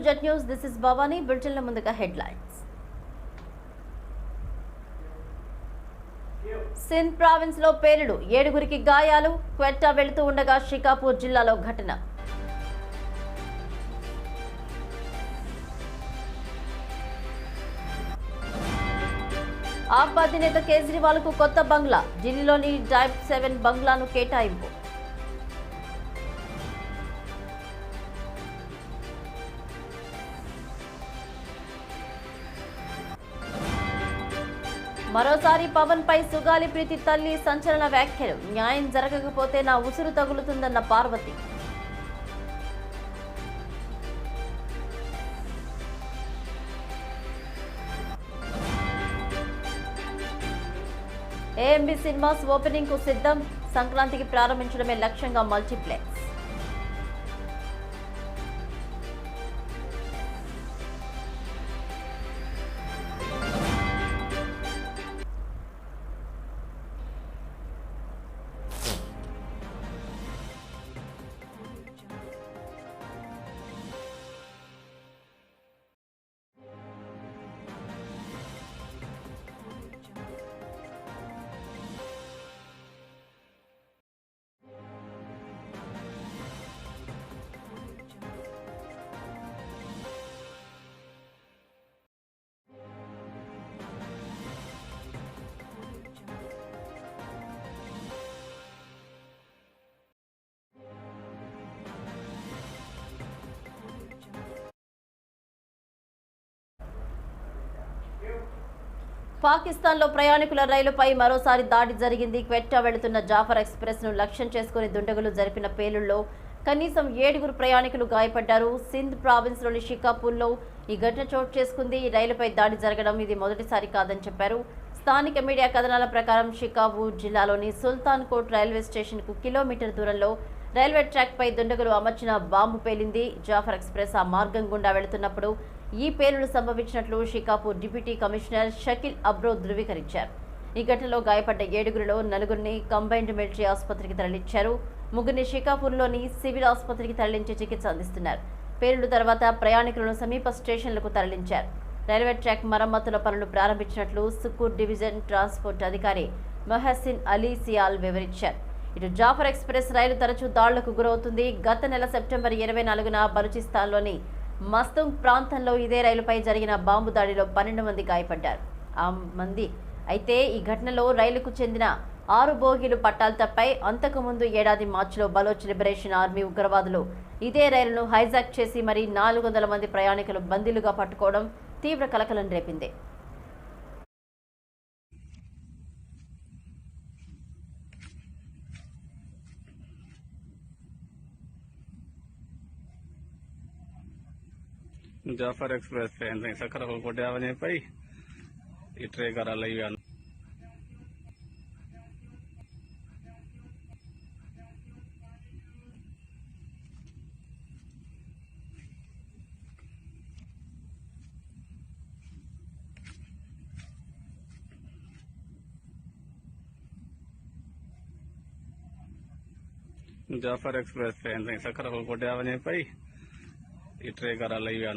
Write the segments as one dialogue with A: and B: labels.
A: To jet news this is Bhavani బులెటిన్ల ముందుగా headlines Sindh ప్రావిన్స్లో పేలుడు ఏడుగురికి గాయాలు క్వెట్టా వెళుతూ ఉండగా షికాపూర్ జిల్లాలో ఘటన. ఆప్ అధినేత కేజ్రీవాల్కు కొత్త బంగ్లా ఢిల్లీలోని టైప్ సెవెన్ బంగ్లాను కేటాయింపు. మరోసారి పవన్ పై సుగాలి ప్రీతి తల్లి సంచలన వ్యాఖ్యలు. న్యాయం జరగకపోతే నా ఉసురు తగులుతుందన్న పార్వతి. ఏఎంబి సినిమాస్ ఓపెనింగ్కు సిద్ధం. సంక్రాంతికి ప్రారంభించడమే లక్ష్యంగా మల్టీప్లెక్స్ పాకిస్తాన్లో ప్రయాణికుల రైలుపై మరోసారి దాడి జరిగింది. క్వెట్టా వెళుతున్న జాఫర్ ఎక్స్ప్రెస్ను లక్ష్యం చేసుకుని దుండగులు జరిపిన పేలుల్లో కనీసం ఏడుగురు ప్రయాణికులు గాయపడ్డారు. సింధ్ ప్రావిన్స్లోని షికాపూర్లో ఈ ఘటన చోటు చేసుకుంది. ఈ రైలుపై దాడి జరగడం ఇది మొదటిసారి కాదని చెప్పారు. స్థానిక మీడియా కథనాల ప్రకారం షికాపూర్ జిల్లాలోని సుల్తాన్ కోట్ రైల్వే స్టేషన్కు కిలోమీటర్ దూరంలో రైల్వే ట్రాక్ పై దుండగులు అమర్చిన బాంబు పేలింది. జాఫర్ ఎక్స్ప్రెస్ ఆ మార్గం గుండా వెళుతున్నప్పుడు ఈ పేలుడు సంభవించినట్లు షికాపూర్ డిప్యూటీ కమిషనర్ షకిల్ అబ్రో ధృవీకరించారు. ఈ ఘటనలో గాయపడ్డ ఏడుగురిలో నలుగురిని కంబైన్డ్ మిలిటరీ ఆసుపత్రికి తరలించారు. ముగ్గురిని షికాపూర్లోని సివిల్ ఆసుపత్రికి తరలించి చికిత్స అందిస్తున్నారు. పేలుడు తర్వాత ప్రయాణికులను సమీప స్టేషన్లకు తరలించారు. రైల్వే ట్రాక్ మరమ్మతుల పనులు ప్రారంభించినట్లు సుకూర్ డివిజన్ ట్రాన్స్పోర్ట్ అధికారి మొహసిన్ అలీ సియాల్ వివరించారు. ఇటు జాఫర్ ఎక్స్ప్రెస్ రైలు తరచూ దాడులకు గురవుతుంది. గత నెల సెప్టెంబర్ ఇరవై నాలుగున బలూచిస్తాన్లోని మస్తుంగ్ ప్రాంతంలో ఇదే రైలుపై జరిగిన బాంబు దాడిలో పన్నెండు మంది గాయపడ్డారు. ఆ మంది అయితే ఈ ఘటనలో రైలుకు చెందిన ఆరు బోగీలు పట్టాలు తప్పాయి అంతకుముందు ఏడాది మార్చిలో బలోచ్ లిబరేషన్ ఆర్మీ ఉగ్రవాదులు ఇదే రైలును హైజాక్ చేసి మరీ నాలుగు వందల మంది ప్రయాణికులు బందీలుగా పట్టుకోవడం తీవ్ర కలకలం రేపింది.
B: जाफ़र एक्सप्रेस ट्रेन से सखर को कोॾिया वञे पई। ये टे घर हली विया जाफ़र एक्सप्रेस ट्रेन से सखर को कोॾिया वञे पई। ये टे घर हली विया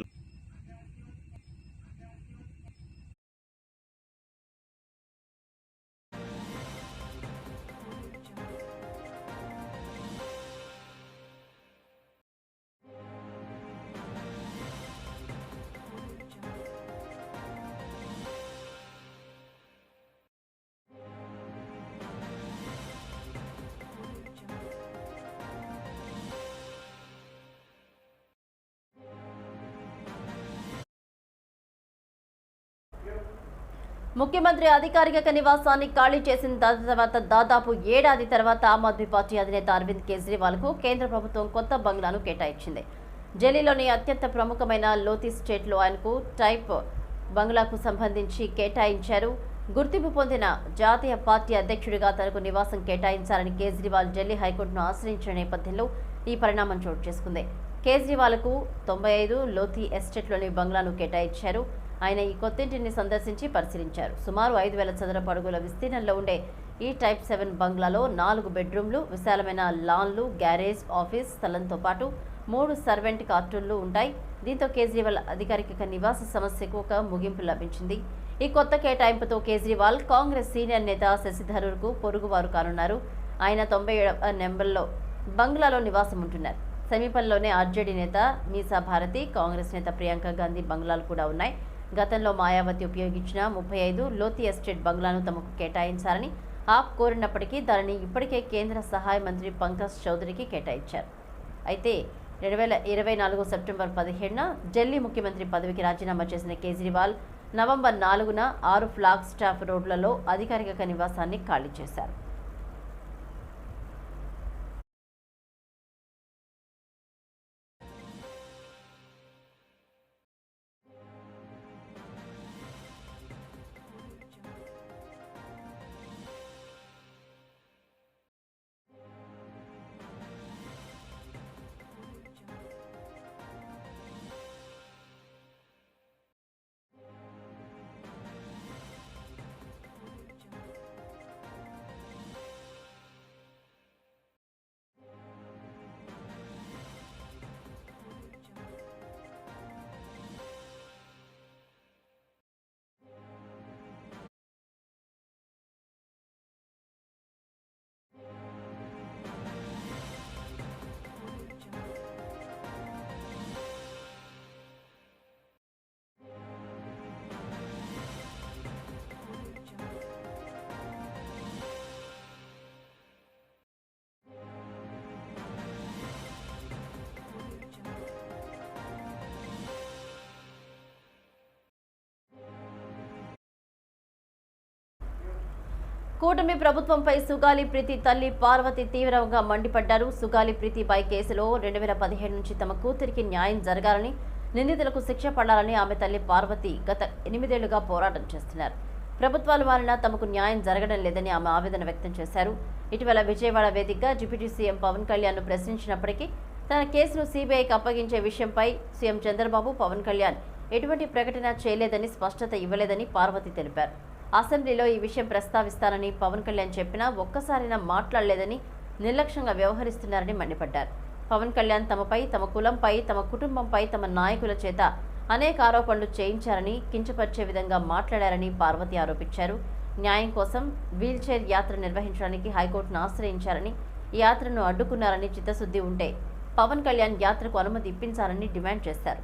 A: ముఖ్యమంత్రి అధికారిక నివాసాన్ని ఖాళీ చేసిన తర్వాత దాదాపు ఏడాది తర్వాత ఆమ్ ఆద్మీ పార్టీ అధినేత అరవింద్ కేజ్రీవాల్కు కేంద్ర ప్రభుత్వం కొత్త బంగ్లాను కేటాయించింది. ఢిల్లీలోని అత్యంత ప్రముఖమైన లోతి స్టేట్లో ఆయనకు టైప్ బంగ్లాకు సంబంధించి కేటాయించారు. గుర్తింపు పొందిన జాతీయ పార్టీ అధ్యక్షుడిగా తనకు నివాసం కేటాయించాలని కేజ్రీవాల్ ఢిల్లీ హైకోర్టును ఆశ్రయించిన నేపథ్యంలో ఈ పరిణామం చోటు చేసుకుంది. కేజ్రీవాల్కు తొంభై ఐదు లోతీ ఎస్టేట్లోని బంగ్లాను కేటాయించారు. ఆయన ఈ కొత్తింటిని సందర్శించి పరిశీలించారు. సుమారు ఐదు వేల చదరపు అడుగుల విస్తీర్ణంలో ఉండే ఈ టైప్ సెవెన్ బంగ్లాలో నాలుగు బెడ్రూమ్లు విశాలమైన లాన్లు గ్యారేజ్ ఆఫీస్ స్థలంతో పాటు మూడు సర్వెంట్ కార్టూన్లు ఉంటాయి. దీంతో కేజ్రీవాల్ అధికారిక నివాస సమస్యకు ఒక ముగింపు లభించింది. ఈ కొత్త కేటాయింపుతో కేజ్రీవాల్ కాంగ్రెస్ సీనియర్ నేత శశిధరూర్కు పొరుగువారు కానున్నారు. ఆయన తొంభై ఏడవ నెంబర్లో బంగ్లాలో నివాసం ఉంటున్నారు సమీపంలోనే ఆర్జేడీ నేత మీసా భారతి కాంగ్రెస్ నేత ప్రియాంక గాంధీ బంగ్లాలు కూడా ఉన్నాయి. గతంలో మాయావతి ఉపయోగించిన ముప్పై ఐదు లోతి ఎస్టేట్ బంగ్లాను తమకు కేటాయించాలని ఆప్ కోరినప్పటికీ దానిని ఇప్పటికే కేంద్ర సహాయ మంత్రి పంకజ్ చౌదరికి కేటాయించారు. అయితే రెండు వేల ఇరవై నాలుగు సెప్టెంబర్ పదిహేడున ఢిల్లీ ముఖ్యమంత్రి పదవికి రాజీనామా చేసిన కేజ్రీవాల్ నవంబర్ నాలుగున ఆరు ఫ్లాగ్ స్టాఫ్ రోడ్లలో అధికారిక నివాసాన్ని ఖాళీ చేశారు. కూటమి ప్రభుత్వంపై సుగాలి ప్రీతి తల్లి పార్వతి తీవ్రంగా మండిపడ్డారు. సుగాలి ప్రీతిపై కేసులో రెండు వేల పదిహేడు నుంచి తమ కూతురికి న్యాయం జరగాలని నిందితులకు శిక్ష పడాలని ఆమె తల్లి పార్వతి గత ఎనిమిదేళ్ళుగా పోరాటం చేస్తున్నారు. ప్రభుత్వాలు మారినా తమకు న్యాయం జరగడం లేదని ఆమె ఆవేదన వ్యక్తం చేశారు. ఇటీవల విజయవాడ వేదికగా డిప్యూటీ సీఎం పవన్ కళ్యాణ్ను ప్రశ్నించినప్పటికీ తన కేసును సీబీఐకి అప్పగించే విషయంపై సీఎం చంద్రబాబు పవన్ కళ్యాణ్ ఎటువంటి ప్రకటన చేయలేదని స్పష్టత ఇవ్వలేదని పార్వతి తెలిపారు. అసెంబ్లీలో ఈ విషయం ప్రస్తావిస్తానని పవన్ కళ్యాణ్ చెప్పినా ఒక్కసారైనా మాట్లాడలేదని నిర్లక్ష్యంగా వ్యవహరిస్తున్నారని మండిపడ్డారు. పవన్ కళ్యాణ్ తమపై తమ కులంపై తమ కుటుంబంపై తమ నాయకుల చేత అనేక ఆరోపణలు చేయించారని కించపరిచే విధంగా మాట్లాడారని పార్వతి ఆరోపించారు. న్యాయం కోసం వీల్చైర్ యాత్ర నిర్వహించడానికి హైకోర్టును ఆశ్రయించారని యాత్రను అడ్డుకున్నారని చిత్తశుద్ధి ఉంటే పవన్ కళ్యాణ్ యాత్రకు అనుమతి ఇప్పించాలని డిమాండ్ చేశారు.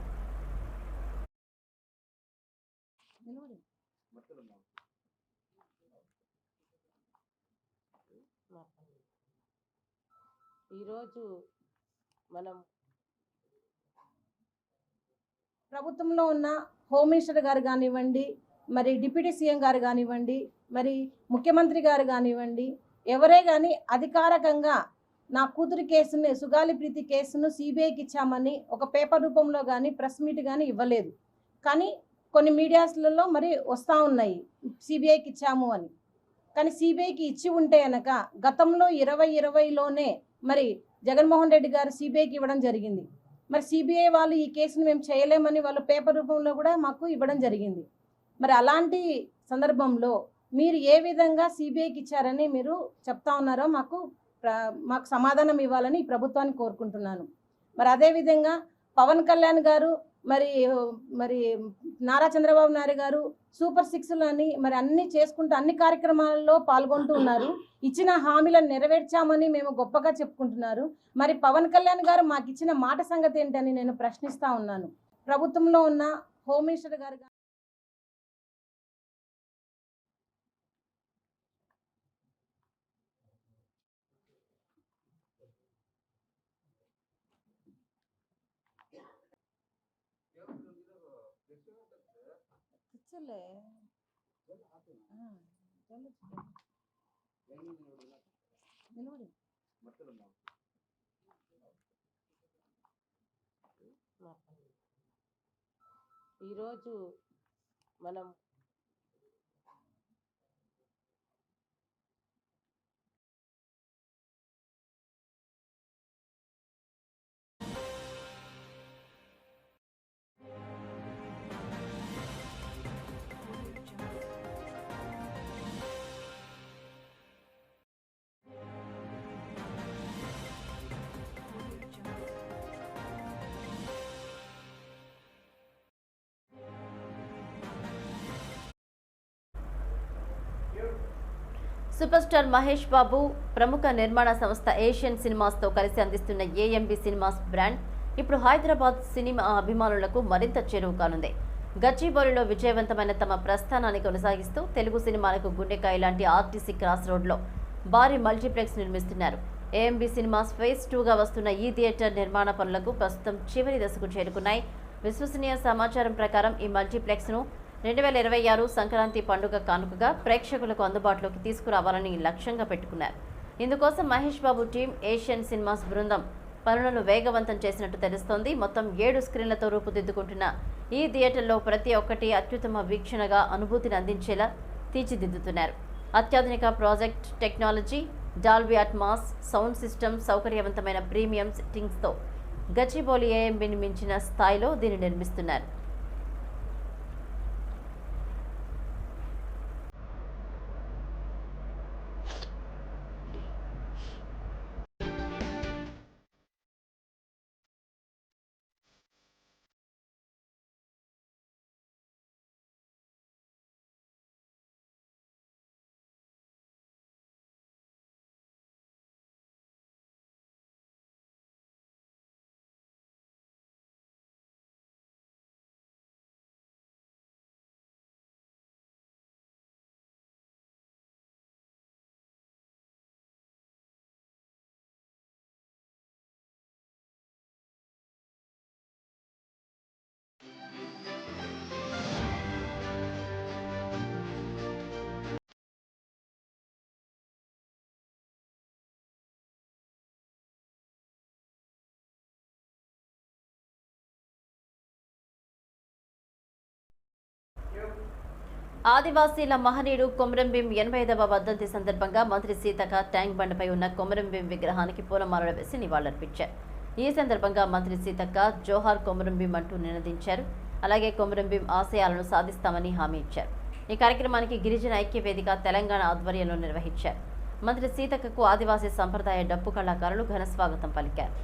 C: ఈరోజు మనం
D: ప్రభుత్వంలో ఉన్న హోమ్ మినిస్టర్ గారు కానివ్వండి మరి డిప్యూటీ సీఎం గారు కానివ్వండి మరి ముఖ్యమంత్రి గారు కానివ్వండి ఎవరే కానీ అధికారికంగా నా కూతురి కేసుని సుగాలి ప్రీతి కేసును సిబిఐకి ఇచ్చామని ఒక పేపర్ రూపంలో కానీ ప్రెస్ మీట్ కానీ ఇవ్వలేదు. కానీ కొన్ని మీడియాస్లలో మరి వస్తూ ఉన్నాయి సిబిఐకి ఇచ్చాము అని. కానీ సిబిఐకి ఇచ్చి ఉంటే కనుక గతంలో ఇరవై ఇరవైలోనే మరి జగన్మోహన్ రెడ్డి గారు సిబిఐకి ఇవ్వడం జరిగింది. మరి సిబిఐ వాళ్ళు ఈ కేసును మేము చేయలేమని వాళ్ళు పేపర్ రూపంలో కూడా మాకు ఇవ్వడం జరిగింది. మరి అలాంటి సందర్భంలో మీరు ఏ విధంగా సిబిఐకి ఇచ్చారని మీరు చెప్తా ఉన్నారో మాకు మాకు సమాధానం ఇవ్వాలని ఈ ప్రభుత్వాన్ని కోరుకుంటున్నాను. మరి అదేవిధంగా పవన్ కళ్యాణ్ గారు మరి మరి నారా చంద్రబాబు నాయుడు గారు సూపర్ సిక్స్లో అని మరి అన్ని చేసుకుంటూ అన్ని కార్యక్రమాలలో పాల్గొంటూ ఉన్నారు. ఇచ్చిన హామీలను నెరవేర్చామని మేము గొప్పగా చెప్పుకుంటున్నారు. మరి పవన్ కళ్యాణ్ గారు మాకు ఇచ్చిన మాట సంగతి ఏంటని నేను ప్రశ్నిస్తా ఉన్నాను. ప్రభుత్వంలో ఉన్న హోమ్ మినిస్టర్ గారు గా-
C: ఈరోజు మనం
A: సూపర్ స్టార్ మహేష్ బాబు ప్రముఖ నిర్మాణ సంస్థ ఏషియన్ సినిమాస్తో కలిసి అందిస్తున్న ఏఎంబి సినిమాస్ బ్రాండ్ ఇప్పుడు హైదరాబాద్ సినిమా అభిమానులకు మరింత చేరువు కానుంది. గచ్చిబౌలిలో విజయవంతమైన తమ ప్రస్థానాన్ని కొనసాగిస్తూ తెలుగు సినిమాలకు గుండెకాయ లాంటి ఆర్టీసీ క్రాస్ రోడ్లో భారీ మల్టీప్లెక్స్ నిర్మిస్తున్నారు. ఏఎంబి సినిమాస్ ఫేజ్ టూగా వస్తున్న ఈ థియేటర్ నిర్మాణ పనులకు ప్రస్తుతం చివరి దశకు చేరుకున్నాయి. విశ్వసనీయ సమాచారం ప్రకారం ఈ మల్టీప్లెక్స్ను రెండు వేల ఇరవై ఆరు సంక్రాంతి పండుగ కానుకగా ప్రేక్షకులకు అందుబాటులోకి తీసుకురావాలని లక్ష్యంగా పెట్టుకున్నారు. ఇందుకోసం Mahesh Babu team Asian Cinemas బృందం పనులను వేగవంతం చేసినట్టు తెలుస్తోంది. మొత్తం ఏడు స్క్రీన్లతో రూపుదిద్దుకుంటున్న ఈ థియేటర్లో ప్రతి ఒక్కటి అత్యుత్తమ వీక్షణగా అనుభూతిని అందించేలా తీర్చిదిద్దుతున్నారు. అత్యాధునిక project technology Dolby Atmos sound system సౌకర్యవంతమైన ప్రీమియం సిట్టింగ్స్తో గచ్చిబౌలి ఏఎంబిని మించిన స్థాయిలో దీన్ని నిర్మిస్తున్నారు. ఆదివాసీల మహనీయుడు కొమరంభీం ఎనభై ఐదవ వర్ధంతి సందర్భంగా మంత్రి సీతక్క ట్యాంక్ బండపై ఉన్న కొమరంభీం విగ్రహానికి పూలమాలలు వేసి నివాళులర్పించారు. ఈ సందర్భంగా మంత్రి సీతక్క జోహార్ కొమరంభీం అంటూ నినదించారు. అలాగే కొమరంభీం ఆశయాలను సాధిస్తామని హామీ ఇచ్చారు. ఈ కార్యక్రమానికి గిరిజన ఐక్య వేదిక తెలంగాణ ఆధ్వర్యంలో నిర్వహించారు. మంత్రి సీతక్కకు ఆదివాసీ సంప్రదాయ డప్పు కళాకారులు ఘన స్వాగతం పలికారు.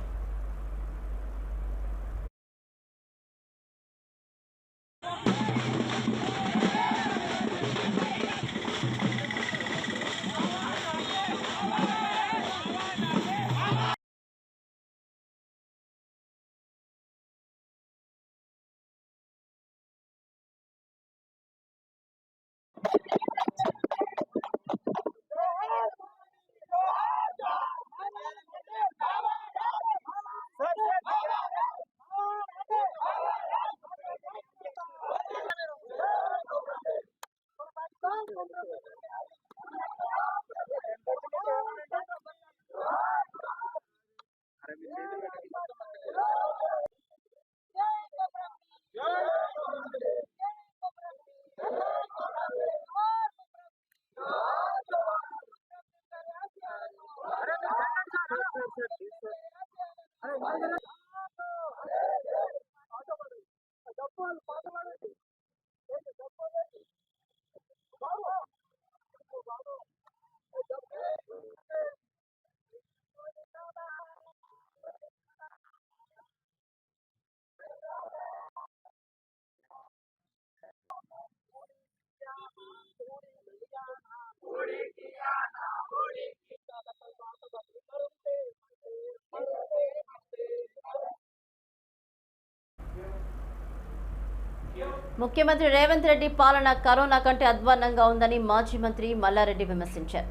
A: ముఖ్యమంత్రి రేవంత్ రెడ్డి పాలన కరోనా కంటే అధ్వాన్నంగా ఉందని మాజీ మంత్రి మల్లారెడ్డి విమర్శించారు.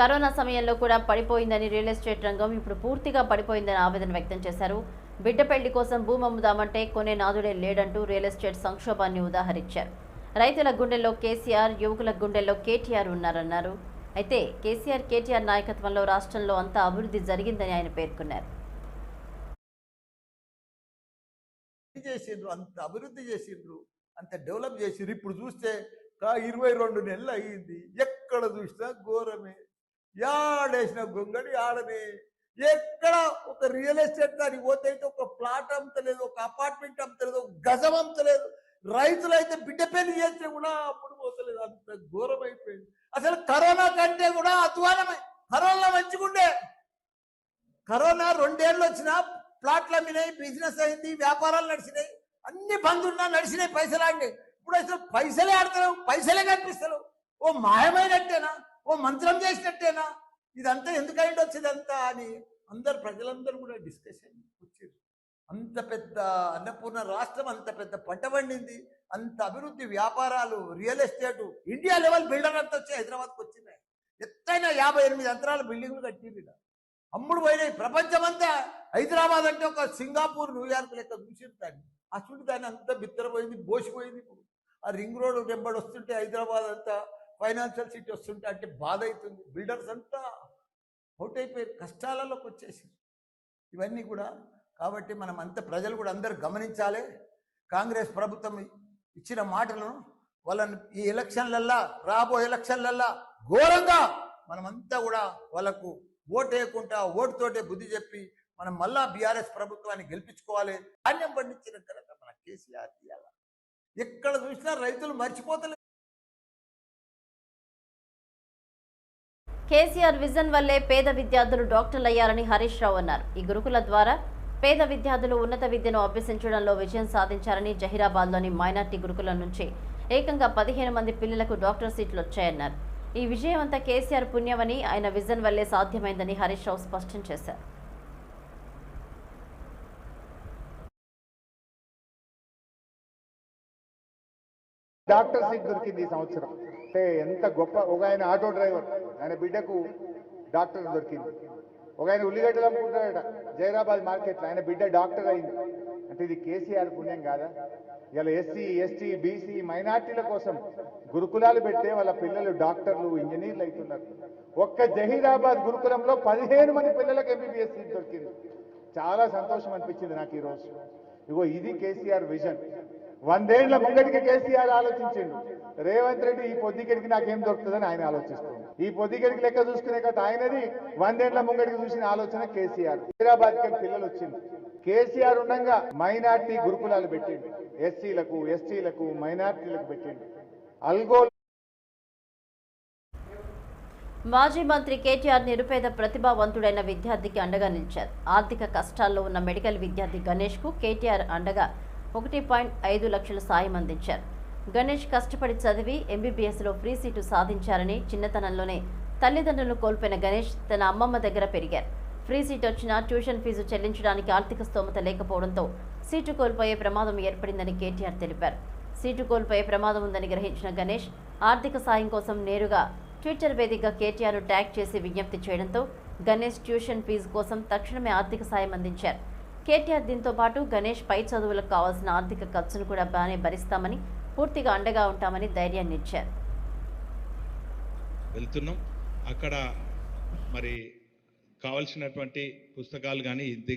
A: కరోనా సమయంలో కూడా పడిపోయిందని రియల్ ఎస్టేట్ రంగం ఇప్పుడు పూర్తిగా పడిపోయిందని ఆవేదన వ్యక్తం చేశారు. బిడ్డ పెళ్ళి కోసం భూమి అమ్ముదామంటే కొనే నాదుడే లేడంటూ రియల్ ఎస్టేట్ సంక్షోభాన్ని ఉదాహరించారు. రైతుల గుండెల్లో కేసీఆర్ యువకుల గుండెల్లో కేటీఆర్ ఉన్నారన్నారు. అయితే కేసీఆర్ కేటీఆర్ నాయకత్వంలో రాష్ట్రంలో అంతా అభివృద్ధి జరిగిందని ఆయన పేర్కొన్నారు.
E: చేసిండ్రు అంత అభివృద్ధి చేసిండ్రు. అంత డెవలప్ చేసిర్రు. ఇప్పుడు చూస్తే కా ఇరవై రెండు నెలలు అయ్యింది. ఎక్కడ చూసినా ఘోరమే. యాడేసిన గొంగడి ఆడనే. ఎక్కడ ఒక రియల్ ఎస్టేట్ దానికి పోతే అయితే ఒక ప్లాట్ అమ్మతలేదు ఒక అపార్ట్మెంట్ అమ్మతలేదు ఒక గజం అమ్మతలేదు రైతులైతే బిడ్డ పెళ్ళి చేస్తే కూడా అప్పుడు పోతలేదు. అంత ఘోరం అయిపోయింది అసలు కరోనా కంటే కూడా అధ్వానమే. కరోనా మంచిగుండే. కరోనా రెండేళ్ళు వచ్చినా ప్లాట్లు అమ్మినాయి బిజినెస్ అయింది వ్యాపారాలు నడిచినాయి. అన్ని బంద్ ఉన్నా నడిచినాయి పైసలు ఆడినాయి ఇప్పుడు అసలు పైసలే ఆడతలేవు పైసలే కనిపిస్తారు ఓ మాయమైనట్టేనా? ఓ మంత్రం చేసినట్టేనా? ఇదంతా ఎందుకు అయిండొచ్చు ఇదంతా అని అందరు ప్రజలందరూ కూడా డిస్కషన్ వచ్చారు. అంత పెద్ద అన్నపూర్ణ రాష్ట్రం అంత పెద్ద పంట పండింది అంత అభివృద్ధి వ్యాపారాలు real estate India level builder అంతా వచ్చి హైదరాబాద్కి వచ్చినాయి. ఎత్తైన యాభై ఎనిమిది అంతరాల బిల్డింగ్లు కట్టింది అమ్ముడు పోయినాయి. ప్రపంచమంతా హైదరాబాద్ అంటే ఒక సింగపూర్ న్యూయార్క్ లెక్క చూసింది దాన్ని. ఆ దాన్ని అంతా బిత్తరపోయింది బోసిపోయింది ఇప్పుడు. ఆ రింగ్ రోడ్ వెంబడి వస్తుంటే హైదరాబాద్ అంతా ఫైనాన్షియల్ సిటీ వస్తుంటే అంటే బాధ అవుతుంది. బిల్డర్స్ అంతా అవుట్ అయిపోయారు కష్టాలలోకి వచ్చేసి ఇవన్నీ కూడా కాబట్టి మనం అంత ప్రజలు కూడా అందరూ గమనించాలి. కాంగ్రెస్ ప్రభుత్వం ఇచ్చిన మాటలను వాళ్ళని ఈ ఎలక్షన్లల్లా రాబోయే ఎలక్షన్లల్లా ఘోరంగా మనమంతా కూడా వాళ్ళకు ఓటు వేయకుండా ఓటుతోటే బుద్ధి చెప్పి మనం మళ్ళా బీఆర్ఎస్ ప్రభుత్వాన్ని గెలిపించుకోవాలి. ధాన్యం పండించిన తర్వాత మన కేసీఆర్ తీయాల ఎక్కడ చూసినా రైతులు మర్చిపోతలేదు
A: కేసీఆర్ విజన్ వల్లే పేద విద్యార్థులు డాక్టర్లు అయ్యారని హరీష్ రావు అన్నారు. ఈ గురుకుల ద్వారా పేద విద్యార్థులు ఉన్నత విద్యను అభ్యసించడంలో విజయం సాధించారని జహీరాబాద్లోని మైనార్టీ గురుకుల నుంచి ఏకంగా పదిహేను మంది పిల్లలకు డాక్టర్ సీట్లు వచ్చాయన్నారు. ఈ విజయం అంతా కేసీఆర్ పుణ్యమని ఆయన విజన్ వల్లే సాధ్యమైందని హరీష్ రావు స్పష్టం చేశారు.
F: డాక్టర్ సీట్ దొరికింది ఈ సంవత్సరం. అంటే ఎంత గొప్ప ఒక ఆయన ఆటో డ్రైవర్ ఆయన బిడ్డకు డాక్టర్ దొరికింది. ఒక ఆయన ఉల్లిగడ్డలు అమ్ముకుంటాడట జైరాబాద్ మార్కెట్లో ఆయన బిడ్డ డాక్టర్ అయింది. అంటే ఇది కేసీఆర్ పుణ్యం కాదా? ఇలా ఎస్సీ ఎస్టీ బీసీ మైనార్టీల కోసం గురుకులాలు పెట్టే వాళ్ళ పిల్లలు డాక్టర్లు ఇంజనీర్లు అవుతున్నారు. ఒక్క జహీరాబాద్ గురుకులంలో పదిహేను మంది పిల్లలకు ఎంబీబీఎస్ సీట్ దొరికింది. చాలా సంతోషం అనిపించింది నాకు ఈ రోజు ఇగో ఇది కేసీఆర్ విజన్. వందేళ్ళ ముంగటికి కేసీఆర్ ఆలోచించిండు. రేవంత్ రెడ్డి ఈ పొద్దుకెడికి నాకేం దొరుకుతుందని ఆయన ఆలోచిస్తుంది ఈ పొద్దుకెడికి లెక్క చూసుకునే కదా ఆయనది. వందేళ్ళ ముంగటికి చూసిన ఆలోచన కేసీఆర్. హైదరాబాద్ పిల్లలు వచ్చింది కేసీఆర్ ఉండగా మైనార్టీ గురుకులాలు పెట్టిండు. ఎస్సీలకు ఎస్టీలకు మైనార్టీలకు పెట్టిండు. అల్గోల్
A: మాజీ మంత్రి కేటీఆర్ నిరుపేద ప్రతిభావంతుడైన విద్యార్థికి అండగా నిలిచారు. ఆర్థిక కష్టాల్లో ఉన్న మెడికల్ విద్యార్థి గణేష్కు కేటీఆర్ అండగా ఒకటి పాయింట్ ఐదు లక్షల సాయం అందించారు. గణేష్ కష్టపడి చదివి ఎంబీబీఎస్లో ఫ్రీ సీటు సాధించారని చిన్నతనంలోనే తల్లిదండ్రులను కోల్పోయిన గణేష్ తన అమ్మమ్మ దగ్గర పెరిగారు. ఫ్రీ సీట్ వచ్చినా ట్యూషన్ ఫీజు చెల్లించడానికి ఆర్థిక స్తోమత లేకపోవడంతో సీటు కోల్పోయే ప్రమాదం ఏర్పడిందని కేటీఆర్ తెలిపారు. సీటు కోల్పోయే ప్రమాదం ఉందని గ్రహించిన గణేష్ ఆర్థిక సాయం కోసం నేరుగా ట్విట్టర్ వేదికగా కేటీఆర్ను ట్యాగ్ చేసి విజ్ఞప్తి చేయడంతో గణేష్ ట్యూషన్ ఫీజు కోసం తక్షణమే ఆర్థిక సాయం అందించారు. కేటీఆర్ దీంతో పాటు గణేష్ పై చదువులకు కావాల్సిన ఆర్థిక ఖర్చును కూడా బాగానే భరిస్తామని పూర్తిగా అండగా ఉంటామని ధైర్యాన్ని ఇచ్చారు.
G: వెళ్తున్నాం. అక్కడ మరి కావలసినటువంటి పుస్తకాలు కానీ ఇంటి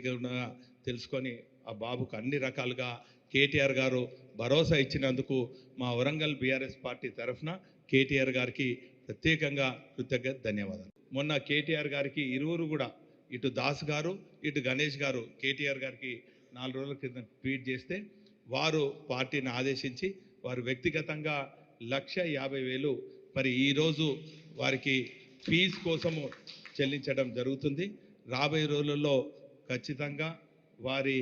G: తెలుసుకొని ఆ బాబుకు అన్ని రకాలుగా కేటీఆర్ గారు భరోసా ఇచ్చినందుకు మా వరంగల్ బీఆర్ఎస్ పార్టీ తరఫున కేటీఆర్ గారికి ప్రత్యేకంగా కృతజ్ఞత ధన్యవాదాలు. మొన్న కేటీఆర్ గారికి ఇరువురు కూడా ఇటు దాస్ గారు ఇటు గణేష్ గారు కేటీఆర్ గారికి నాలుగు రోజుల క్రితం ట్వీట్ చేస్తే వారు పార్టీని ఆదేశించి వారు వ్యక్తిగతంగా లక్ష యాభై వేలు మరి ఈరోజు వారికి ఫీజు కోసము చెల్లించడం జరుగుతుంది. రాబోయే రోజులలో ఖచ్చితంగా వారి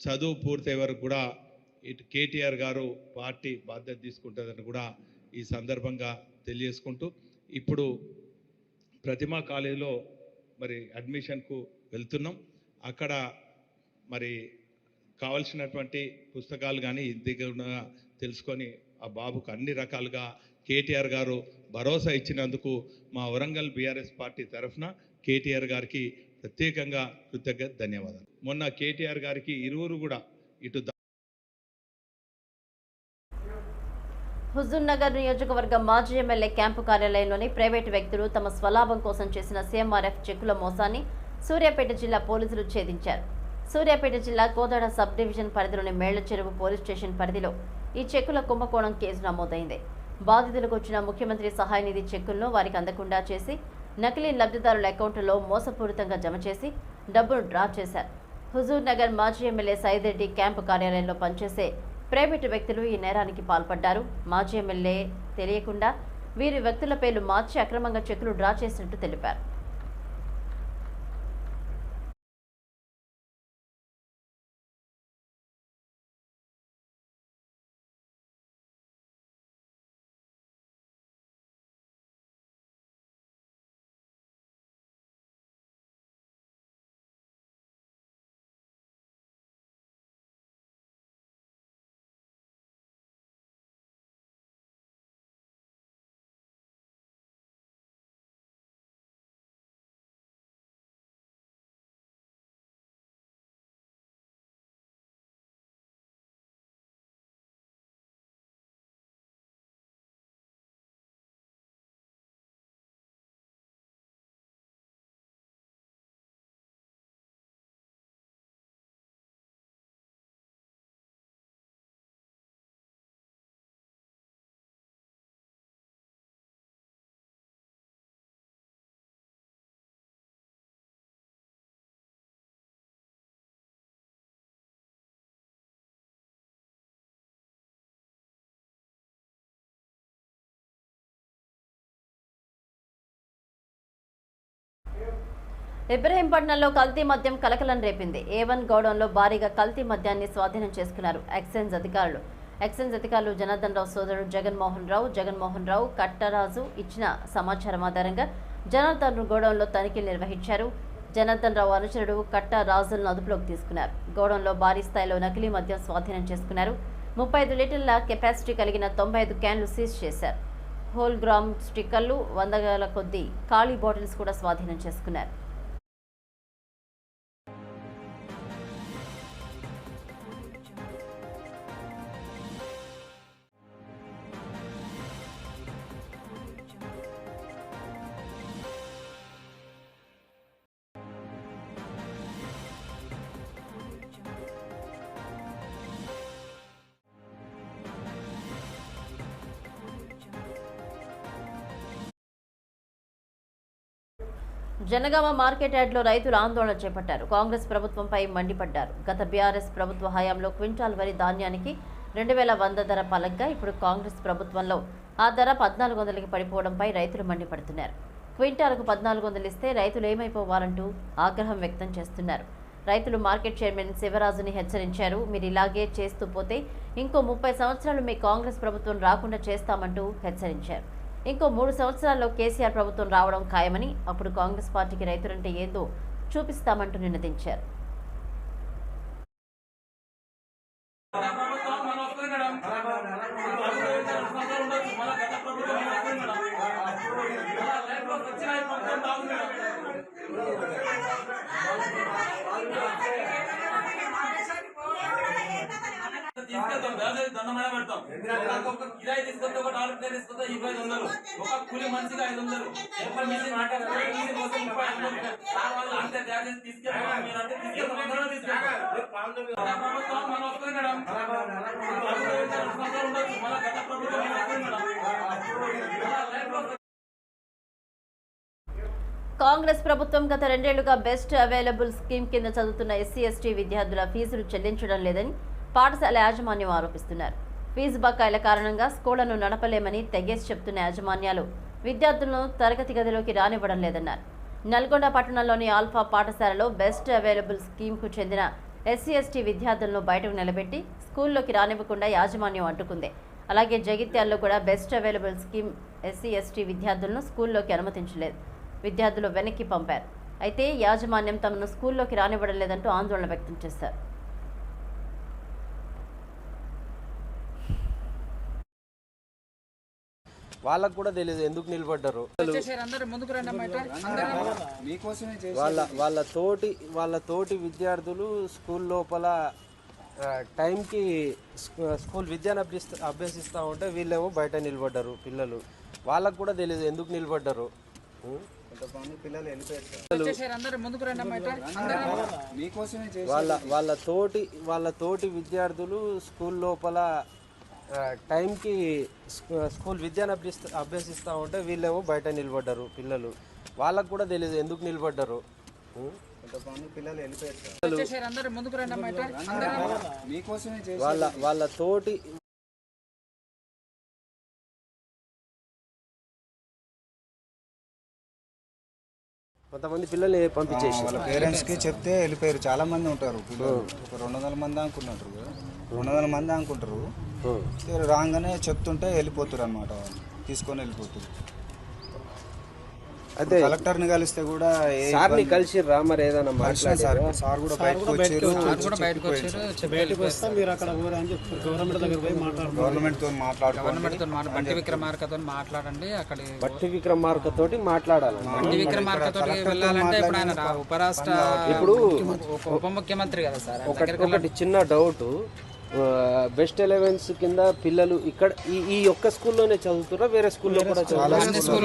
G: చదువు పూర్తయ్యే వరకు కూడా ఇటు కేటీఆర్ గారు పార్టీ బాధ్యత తీసుకుంటుందని కూడా ఈ సందర్భంగా తెలియజేసుకుంటూ ఇప్పుడు ప్రతిమా కాలేజీలో మరి అడ్మిషన్కు వెళ్తున్నాం. అక్కడ మరి కావలసినటువంటి పుస్తకాలు కానీ దగ్గర కూడా తెలుసుకొని ఆ బాబుకు అన్ని రకాలుగా కేటీఆర్ గారు భరోసా ఇచ్చినందుకు మా వరంగల్ బీఆర్ఎస్ పార్టీ తరఫున కేటీఆర్ గారికి ప్రత్యేకంగా కృతజ్ఞత ధన్యవాదాలు. మొన్న కేటీఆర్ గారికి ఇరువురు కూడా ఇటు
A: హుజూర్ నగర్ నియోజకవర్గ మాజీ ఎమ్మెల్యే క్యాంపు కార్యాలయంలోని ప్రైవేటు వ్యక్తులు తమ స్వలాభం కోసం చేసిన సీఎంఆర్ఎఫ్ చెక్కుల మోసాన్ని సూర్యాపేట జిల్లా పోలీసులు ఛేదించారు. సూర్యాపేట జిల్లా కోదాడ సబ్ డివిజన్ పరిధిలోని మేళ్ళ చెరువు పోలీస్ స్టేషన్ పరిధిలో ఈ చెక్కుల కుంభకోణం కేసు నమోదైంది. బాధితులకు వచ్చిన ముఖ్యమంత్రి సహాయ నిధి చెక్కులను వారికి అందకుండా చేసి నకిలీ లబ్ధిదారుల అకౌంట్లో మోసపూరితంగా జమ చేసి డబ్బును డ్రా చేశారు. హుజూర్ నగర్ మాజీ ఎమ్మెల్యే సైదిరెడ్డి క్యాంపు కార్యాలయంలో పనిచేసే ప్రైవేటు వ్యక్తులు ఈ నేరానికి పాల్పడ్డారు. మాజీ ఎమ్మెల్యే తెలియకుండా వీరి వ్యక్తుల పేర్లు మార్చి అక్రమంగా చెక్కులు డ్రా చేసినట్టు తెలిపారు. ఇబ్రహీంపట్నంలో కల్తీ మద్యం కలకలం రేపింది. ఏ వన్ గౌడంలో భారీగా కల్తీ మద్యాన్ని స్వాధీనం చేసుకున్నారు ఎక్సైజ్ అధికారులు. ఎక్సైజ్ అధికారులు జనార్దన్ రావు సోదరుడు జగన్మోహన్ రావు జగన్మోహన్ రావు కట్టరాజు ఇచ్చిన సమాచారం ఆధారంగా జనార్దన్ గోడౌన్లో తనిఖీలు నిర్వహించారు. జనార్దన్ రావు అనుచరుడు కట్ట రాజులను అదుపులోకి తీసుకున్నారు. గోడౌన్లో భారీ స్థాయిలో నకిలీ మద్యం స్వాధీనం చేసుకున్నారు. ముప్పై ఐదు లీటర్ల కెపాసిటీ కలిగిన తొంభై ఐదు క్యాన్లు సీజ్ చేశారు. హోల్ గ్రామ్ స్టిక్కర్లు వందల కొద్దీ ఖాళీ బాటిల్స్ కూడా స్వాధీనం చేసుకున్నారు. జనగామ మార్కెట్ యార్డ్లో రైతులు ఆందోళన చేపట్టారు. కాంగ్రెస్ ప్రభుత్వంపై మండిపడ్డారు. గత బీఆర్ఎస్ ప్రభుత్వ హయాంలో క్వింటాల్ వరి ధాన్యానికి రెండు వేల వంద ధర పలగ్గా ఇప్పుడు కాంగ్రెస్ ప్రభుత్వంలో ఆ ధర పద్నాలుగు వందలకి పడిపోవడంపై రైతులు మండిపడుతున్నారు. క్వింటాలకు పద్నాలుగు వందలు ఇస్తే రైతులు ఏమైపోవాలంటూ ఆగ్రహం వ్యక్తం చేస్తున్నారు. రైతులు మార్కెట్ చైర్మన్ శివరాజుని హెచ్చరించారు. మీరు ఇలాగే చేస్తూ పోతే ఇంకో ముప్పై సంవత్సరాలు మీ కాంగ్రెస్ ప్రభుత్వం రాకుండా చేస్తామంటూ హెచ్చరించారు. ఇంకో మూడు సంవత్సరాల్లో కేసీఆర్ ప్రభుత్వం రావడం ఖాయమని అప్పుడు కాంగ్రెస్ పార్టీకి రైతులంటే ఏదో చూపిస్తామంటూ నినదించారు.
H: తీసుకెళ్తాం దండమైన పెడతాం. ఒక్కొక్క కిరాయి తీసుకొస్తే ఒక నాలుగు కిరాయి తీసుకొస్తే ఇరవై ఐదు వందలు. ఒక కూలి మనిషికి ఐదు వందలు. మిషన్ తీసుకెళ్తాం అంటే తీసుకెళ్తాం తీసుకెళ్తాం ప్రభుత్వం మనం వస్తుంది మేడం. ఉండొచ్చు మన గత ప్రభుత్వం మేడం.
A: కాంగ్రెస్ ప్రభుత్వం గత రెండేళ్ళుగా బెస్ట్ అవైలబుల్ స్కీమ్ కింద చదువుతున్న ఎస్సీ ఎస్టీ విద్యార్థుల ఫీజులు చెల్లించడం లేదని పాఠశాల యాజమాన్యం ఆరోపిస్తున్నారు. ఫీజు బకాయిల కారణంగా స్కూళ్ళను నడపలేమని తెగేసి చెప్తున్న యాజమాన్యాలు విద్యార్థులను తరగతి గదిలోకి రానివ్వడం లేదన్నారు. నల్గొండ పట్టణంలోని ఆల్ఫా పాఠశాలలో బెస్ట్ అవైలబుల్ స్కీమ్కు చెందిన ఎస్సీ ఎస్టీ విద్యార్థులను బయటకు నిలబెట్టి స్కూల్లోకి రానివ్వకుండా యాజమాన్యం అడ్డుకుంది అలాగే జగిత్యాల్లో కూడా best available scheme SC ST విద్యార్థులను స్కూల్లోకి అనుమతించలేదు. విద్యార్థులు వెనక్కి పంపారు. అయితే యాజమాన్యం తమను స్కూల్లోకి రానివ్వడం లేదంటూ ఆందోళన వ్యక్తం చేశారు.
I: వాళ్ళకు కూడా తెలియదు ఎందుకు నిలబడ్డారు. వాళ్ళ వాళ్ళ తోటి వాళ్ళ తోటి విద్యార్థులు స్కూల్ లోపల టైంకి స్కూ- స్కూల్ విద్యను అభ్యస్త అభ్యసిస్తూ ఉంటే వీళ్ళేమో బయట నిలబడ్డారు పిల్లలు. వాళ్ళకు కూడా తెలియదు ఎందుకు నిలబడ్డారు? వాళ్ళ వాళ్ళ తోటి వాళ్ళ తోటి విద్యార్థులు స్కూల్ లోపల టైంకి స్కూ- స్కూల్ విద్యను అభ్యస్త అభ్యసిస్తూ ఉంటే వీళ్ళేమో బయట నిలబడ్డారు పిల్లలు. వాళ్ళకు కూడా తెలియదు ఎందుకు నిలబడ్డారు? వాళ్ళ వాళ్ళ తోటి కొంతమంది పిల్లల్ని పంపించేసి
J: వాళ్ళ పేరెంట్స్కి చెప్తే వెళ్ళిపోయారు. చాలా మంది ఉంటారు పిల్లలు. ఒక రెండు వందల మంది అనుకున్నట్టు రెండు వందల మంది అనుకుంటారు రాగానే చెప్తుంటే వెళ్ళిపోతారు అనమాట తీసుకొని వెళ్ళిపోతారు.
I: అయితే
J: కలెక్టర్ని కలిస్తే కూడా
I: సార్ని కలిసి రా మరి ఏదైనా
J: కలిసిన సార్
I: మాట్లాడారు
J: సార్ కూడా బయటకు వచ్చారు చెప్పిపోయారు సార్. గవర్నమెంట్తో మాట్లాడుకోండి.
K: బండి విక్రమార్కతో మాట్లాడండి అక్కడ
I: బట్టి విక్రమార్క తోటి మాట్లాడాలి.
K: బండి విక్రమార్కతో వెళ్ళాలంటే ఇప్పుడు ఆయన రా- ఉపరాష్ట్ర
I: ఇప్పుడు
K: ఉప- ముఖ్యమంత్రి కదా సార్.
I: ఒకటి చిన్న డౌట్. బెస్ట్ ఎలెవెన్స్ కింద పిల్లలు ఇక్కడ ఈ ఈ ఒక్క స్కూల్లోనే చదువుతారా వేరే స్కూల్లో కూడా చదువుతారా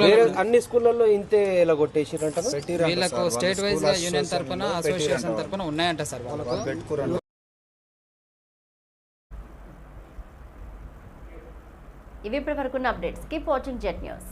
I: వేరే అన్ని స్కూళ్ళల్లో ఇంతే ఎలా కొట్టేసిరంట
K: వీళ్ళకు స్టేట్ వైజ్గా యూనియన్ తరఫున అసోసియేషన్. తరఫున ఉన్నాయంట సార్ వాళ్ళకు
A: ఇవి ఇప్పటి వరకున్న updates keep watching jet news